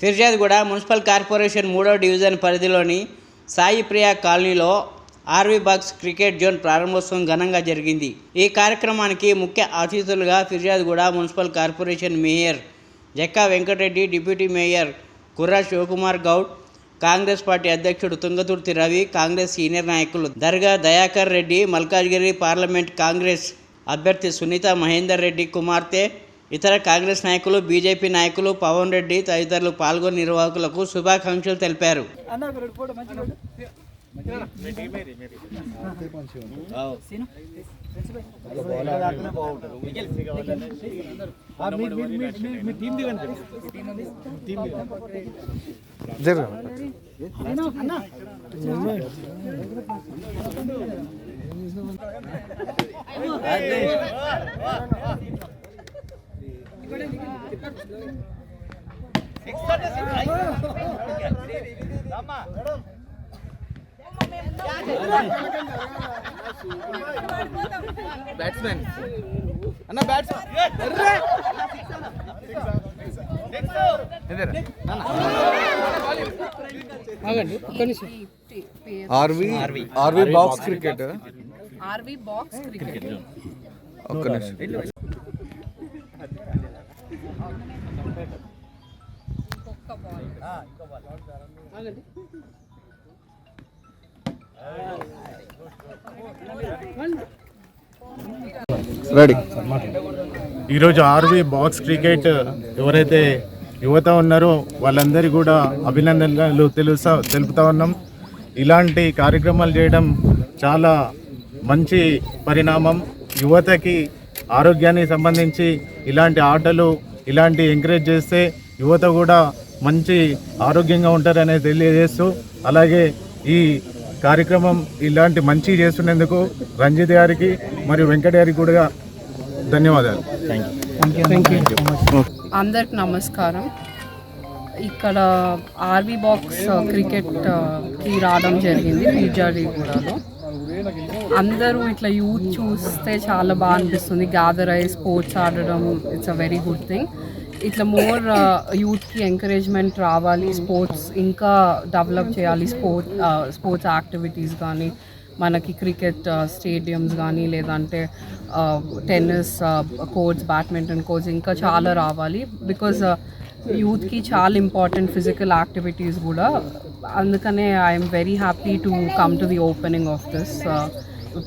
ఫిర్యాదుగూడ municipal corporation మూడో division పరిధిలోని సాయి ప్రియా కాలనీలో ఆర్వీ బాక్స్ క్రికెట్ జోన్ ప్రారంభోత్సవం ఘనంగా జరిగింది. ఈ కార్యక్రమానికి ముఖ్య అతిథులుగా Peerzadiguda municipal corporation mayor Jakka Venkatreddy deputy mayor Kurra Shivakumar Goud Congress party అధ్యక్షుడు తుంగతుర్తి రవి కాంగ్రెస్ సీనియర్ నాయకులు దర్గా దయాకర్ రెడ్డి మల్కాజ్గిరి పార్లమెంట్ కాంగ్రెస్ అభ్యర్థి సునీత మహేందర్ రెడ్డి కుమార్తె ఇతర కాంగ్రెస్ నాయకులు బీజేపీ నాయకులు పవన్ రెడ్డి తదితరులు పాల్గొని నిర్వాహకులకు శుభాకాంక్షలు తెలిపారు. బ్యాట్స్మెన్ అన్న batsmen RV RV. Box cricket RV box cricket ఒక్క నిమిషం. ఒక్క బాల్ రెడీ. ఈరోజు ఆర్వీ బాక్స్ క్రికెట్ ఎవరైతే యువత ఉన్నారో వాళ్ళందరికీ కూడా అభినందనలు తెలుసా తెలుపుతా ఉన్నాం. ఇలాంటి కార్యక్రమాలు చేయడం చాలా మంచి పరిణామం. యువతకి ఆరోగ్యానికి సంబంధించి ఇలాంటి ఆటలు ఇలాంటి ఎంకరేజ్ చేస్తే యువత కూడా మంచి ఆరోగ్యంగా ఉంటారనే తెలియజేస్తూ అలాగే ఈ కార్యక్రమం ఇలాంటి మంచి చేస్తున్నందుకు రంజిత్ గారికి మరియు వెంకట గారికి కూడా ధన్యవాదాలు. అందరికి నమస్కారం. ఇక్కడ ఆర్వి బాక్స్ క్రికెట్కి రావడం జరిగింది. పీజాడీగూడలో అందరూ ఇట్లా యూత్ చూస్తే చాలా బాగా అనిపిస్తుంది. గ్యాదర్ అయ్యి స్పోర్ట్స్ ఆడడం it's a very good thing ఇట్లా మోర్ యూత్కి ఎంకరేజ్మెంట్ రావాలి స్పోర్ట్స్ ఇంకా డెవలప్ చేయాలి స్పోర్ట్ uh, స్పోర్ట్స్ యాక్టివిటీస్ కానీ మనకి క్రికెట్ స్టేడియమ్స్ కానీ లేదంటే టెన్నిస్ కోర్ట్స్ బ్యాడ్మింటన్ కోర్ట్స్ ఇంకా చాలా రావాలి. బికాజ్ యూత్కి చాలా ఇంపార్టెంట్ ఫిజికల్ యాక్టివిటీస్ కూడా. అందుకనే I'm very happy to come to the opening of this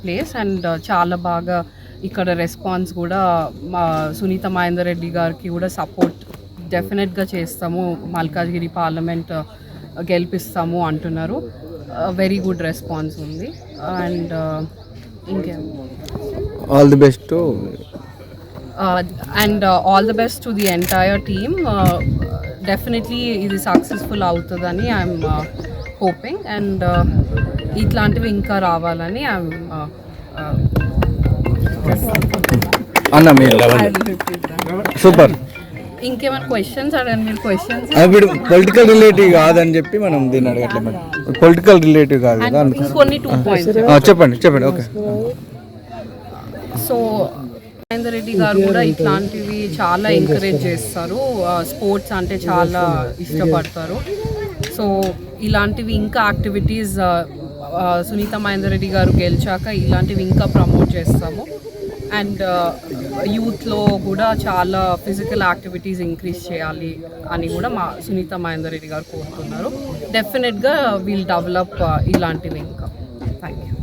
place and చాలా బాగా ఇక్కడ రెస్పాన్స్ కూడా మా సునీత మహేందర్ రెడ్డి గారికి కూడా సపోర్ట్ డెఫినెట్గా చేస్తాము. మల్కాజ్గిరి పార్లమెంట్ uh, గెలిపిస్తాము అంటున్నారు. వెరీ గుడ్ రెస్పాన్స్ ఉంది. అండ్ uh, ఇంకేం? All the best and all the best to the entire team definitely ఇది సక్సెస్ఫుల్ అవుతుందని ఐఎమ్ హోపింగ్ అండ్ ఇట్లాంటివి ఇంకా రావాలని ఐఎమ్ అన్న మీరు. సూపర్ ఇంకేమైనా క్వశ్చన్స్ అడగండి మీరు క్వశ్చన్స్ ఇప్పుడు పొలిటికల్ రిలేటివ్ కాదని చెప్పి మనం దీన్ని అడగట్లేదు పొలిటికల్ రిలేటివ్ కాదు ఇంకొన్ని టూ పాయింట్స్ చెప్పండి చెప్పండి ఓకే సో మహేందర్ రెడ్డి గారు కూడా ఇట్లాంటివి చాలా ఎంకరేజ్ చేస్తారు. స్పోర్ట్స్ అంటే చాలా ఇష్టపడతారు. సో ఇలాంటివి ఇంకా యాక్టివిటీస్ సునీత మహేందర్ రెడ్డి గారు గెలిచాక ఇలాంటివి ఇంకా ప్రమోట్ చేస్తాము. అండ్ యూత్లో కూడా చాలా ఫిజికల్ యాక్టివిటీస్ ఇంక్రీజ్ చేయాలి అని కూడా మా సునీత మహేందర్ రెడ్డి గారు కోరుతున్నారు. డెఫినెట్గా వీల్ డెవలప్ ఇలాంటివి ఇంకా. Thank you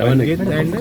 and